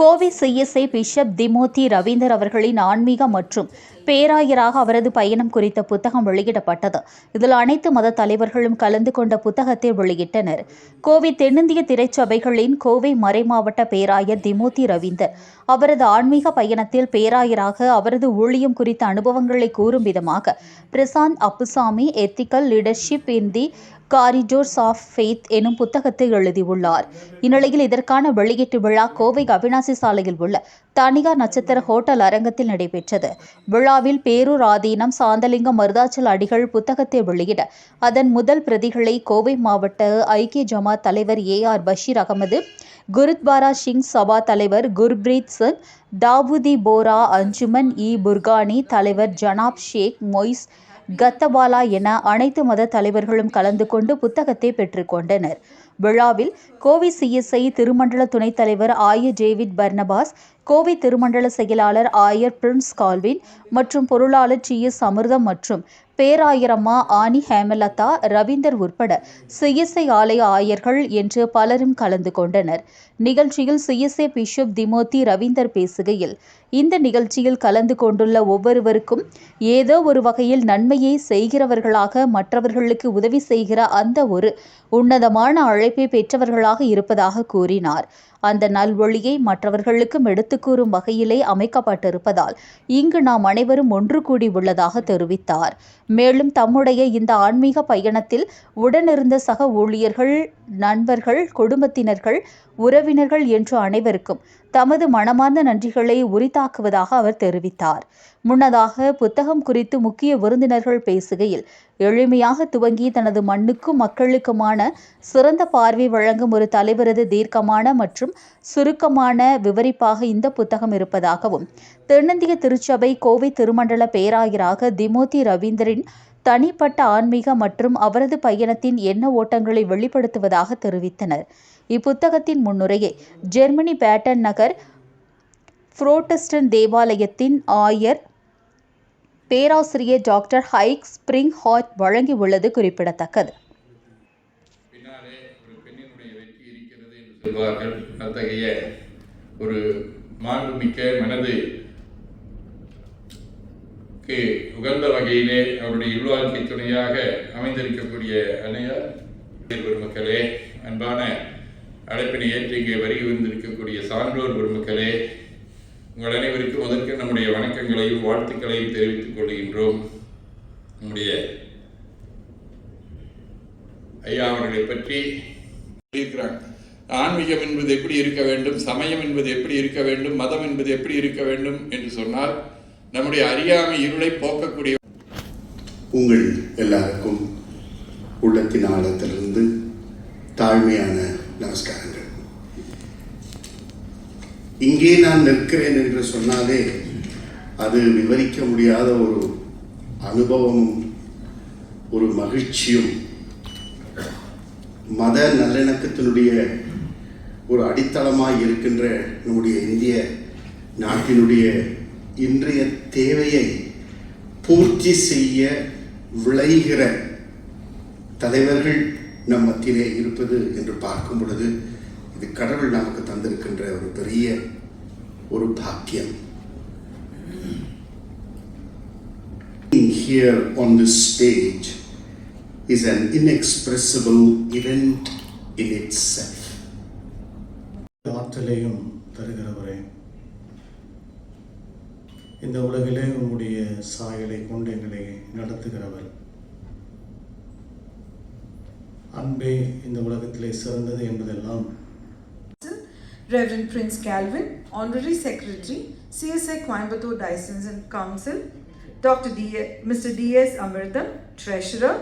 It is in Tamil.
Kovai CSI bishop Timothy Ravinder அவர்களின் ஆன்மீக மற்றும் பேராயராக அவரது பயணம் குறித்த புத்தகம் வெளியிடப்பட்டது. இதில் அனைத்து மத தலைவர்களும் கலந்து கொண்ட புத்தகத்தை வெளியிட்டனர். கோவை தென்னிந்திய திரைச்சபைகளின் கோவை மறைமாவட்ட பேராயர் திமோதி ரவீந்தர். அவரது ஆன்மீக பயணத்தில் பேராயராக அவரது ஊழியம் குறித்த அனுபவங்களை கூறும் விதமாக Prashanth Appusamy ethical leadership in the corridors of faith எனும் புத்தகத்தை எழுதியுள்ளார். இந்நிலையில் இதற்கான வெளியீட்டு விழா கோவை அவினாசி சாலையில் உள்ள தனியார் நட்சத்திர ஹோட்டல் அரங்கத்தில் நடைபெற்றது. விழாவில் பேரூர் ஆதீனம் சாந்தலிங்கம் மருதாச்சல் அடிகள் புத்தகத்தை வெளியிட அதன் முதல் பிரதிகளை கோவை மாவட்ட ஐக்கிய ஜமாத் தலைவர் ஏ ஆர் பஷீர் அகமது குருத்வாரா சிங் சபா தலைவர் குர்பிரீத் சிங் தாவூதி போரா அஞ்சுமன் இ புர்கானி தலைவர் ஜனாப் ஷேக் மொய்ஸ் கத்தபாலா என அனைத்து மத தலைவர்களும் கலந்து கொண்டு புத்தகத்தை பெற்றுக்கொண்டனர் விழாவில் கோவை சிஎஸ்ஐ திருமண்டல துணைத் தலைவர் ஆயர் டேவிட் பர்னபாஸ் கோவை திருமண்டல செயலாளர் ஆயர் பிரின்ஸ் கால்வின் மற்றும் பொருளாளர் டி எஸ் அமிர்தம் மற்றும் பேராயிரம்மா ஆனி ஹேமலதா ரவீந்தர் உட்பட சிஎஸ்ஐ ஆலய ஆயர்கள் என்று பலரும் கலந்து கொண்டனர். நிகழ்ச்சியில் சிஎஸ்ஐ பிஷப் திமோதி ரவீந்தர் பேசுகையில் இந்த நிகழ்ச்சியில் கலந்து கொண்டுள்ள ஒவ்வொருவருக்கும் ஏதோ ஒரு வகையில் நன்மையை செய்கிறவர்களாக மற்றவர்களுக்கு உதவி செய்கிற அந்த ஒரு உன்னதமான அழைப்பை பெற்றவர்களாக இருப்பதாக கூறினார். அந்த நல்வொழியை மற்றவர்களுக்கும் எடுத்துக்கூறும் வகையிலே அமைக்கப்பட்டிருப்பதால் இங்கு நாம் அனைவரும் ஒன்று கூடி உள்ளதாக தெரிவித்தார். மேலும் தம்முடைய இந்த ஆன்மீக பயணத்தில் உடனிருந்த சக ஊழியர்கள் நண்பர்கள் குடும்பத்தினர்கள் உறவினர்கள் என்று அனைவருக்கும் தமது மனமார்ந்த நன்றிகளை உரித்தாக்குவதாக அவர் தெரிவித்தார். முன்னதாக புத்தகம் குறித்து முக்கிய விருந்தினர்கள் பேசுகையில் எளிமையாக துவங்கி தனது மண்ணுக்கும் மக்களுக்குமான சிறந்த பார்வை வழங்கும் ஒரு தலைவரது தீர்க்கமான மற்றும் சுருக்கமான விவரிப்பாக இந்த புத்தகம் இருப்பதாகவும் தென்னிந்திய திருச்சபை கோவை திருமண்டல பேராயராக திமோதி ரவீந்தரின் தனிப்பட்ட ஆன்மீக மற்றும் அவரது பயணத்தின் எண்ண ஓட்டங்களை வெளிப்படுத்துவதாக தெரிவித்தனர். இப்புத்தகத்தின் முன்னுரையை ஜெர்மனி பேட்டன் நகர் புரோட்டஸ்டன் தேவாலயத்தின் ஆயர் பேராசிரியர் டாக்டர் ஹைக் ஸ்பிரிங் ஹாட் வழங்கியுள்ளது குறிப்பிடத்தக்கது. சொல்வார்கள். அத்தகைய ஒரு மாண்புமிக்க மனது உகந்த வகையிலே அவருடைய இல்வாழ்க்கை துணையாக அமைந்திருக்கக்கூடிய அன்னையார் பெருமக்களே அன்பான அழைப்பினை ஏற்று இங்கே வருகை வந்திருக்கக்கூடிய சான்றோர் பெருமக்களே உங்கள் அனைவருக்கும் முதற்கு நம்முடைய வணக்கங்களையும் வாழ்த்துக்களையும் தெரிவித்துக் கொள்கின்றோம். நம்முடைய ஐயா அவர்களை பற்றி இருக்கிறாங்க ஆன்மீகம் என்பது எப்படி இருக்க வேண்டும்? சமயம் என்பது எப்படி இருக்க வேண்டும்? மதம் என்பது எப்படி இருக்க வேண்டும் என்று சொன்னால் நம்முடைய அறியாமை இருளை போக்கக்கூடிய உங்கள் எல்லாருக்கும் உள்ளத்தின் ஆழத்திலிருந்து தாழ்மையான நமஸ்காரங்கள். இங்கே நான் நிற்கிறேன் என்று சொன்னாலே அது விவரிக்க முடியாத ஒரு அனுபவமும் ஒரு மகிழ்ச்சியும் மத நல்லிணக்கத்தினுடைய ஒரு அடித்தளமாக இருக்கின்ற நம்முடைய இந்திய நாட்டினுடைய இன்றைய தேவையை பூர்த்தி செய்ய விளைகிற தலைவர்கள் நம் மத்தியிலே இருப்பது என்று பார்க்கும் பொழுது இது கடவுள் நமக்கு தந்திருக்கின்ற ஒரு பெரிய ஒரு பாக்கியம் here here on this stage is an inexpressible event in itself. ஆற்றலையும் தருகிறவரே இந்த உலகிலே உங்களுடைய சாயலை கொண்டு எங்களை நடத்துகிறவர் அன்பே இந்த உலகத்திலே சிறந்தது என்பதெல்லாம் Reverend Prince Calvin, Honorary Secretary, CSI Coimbatore Diocese and Council, Dr. D- Mr. D.S. Amritam, Treasurer,